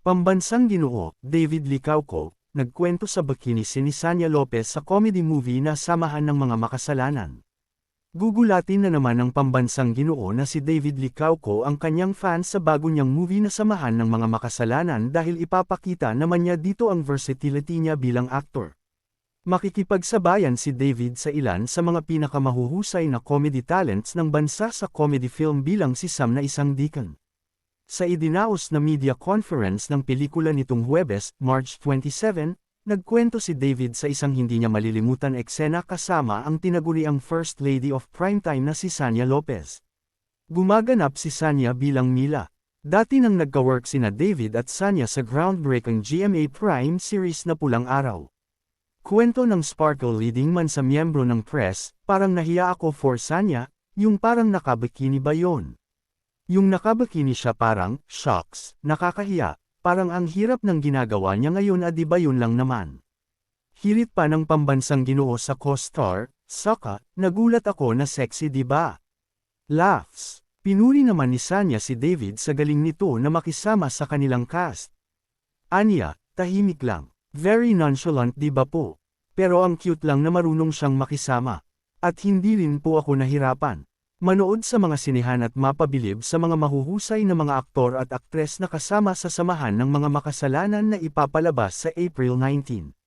Pambansang ginoo, David Licauco, nagkwento sa bikini si ni Sanya Lopez sa comedy movie na Samahan ng Mga Makasalanan. Gugulatin na naman ng pambansang ginoo na si David Licauco ang kanyang fans sa bago niyang movie na Samahan ng Mga Makasalanan dahil ipapakita naman niya dito ang versatility niya bilang aktor. Makikipagsabayan si David sa ilan sa mga pinakamahuhusay na comedy talents ng bansa sa comedy film bilang si Sam na isang deacon. Sa idinaos na media conference ng pelikula nitong Huwebes, March 27, nagkwento si David sa isang hindi niya malilimutan eksena kasama ang tinaguriang First Lady of Primetime na si Sanya Lopez. Gumaganap si Sanya bilang Mila. Dati nang nagka-work sina David at Sanya sa groundbreaking GMA Prime series na Pulang Araw. Kwento ng Sparkle leading man sa miyembro ng press, parang nahiya ako for Sanya, yung parang nakabikini ba yon? Yung nakabikini siya parang, shocks, nakakahiya, parang ang hirap ng ginagawa niya ngayon adi ba yun lang naman. Hirit pa ng pambansang ginoo sa co-star, Saka, nagulat ako na sexy ba? Laughs. Pinuri naman ni Sanya si David sa galing nito na makisama sa kanilang cast. Anya, tahimik lang. Very nonchalant di ba po? Pero ang cute lang na marunong siyang makisama. At hindi rin po ako nahirapan. Manood sa mga sinehan at mapabilib sa mga mahuhusay na mga aktor at aktres na kasama sa samahan ng mga makasalanan na ipapalabas sa April 19.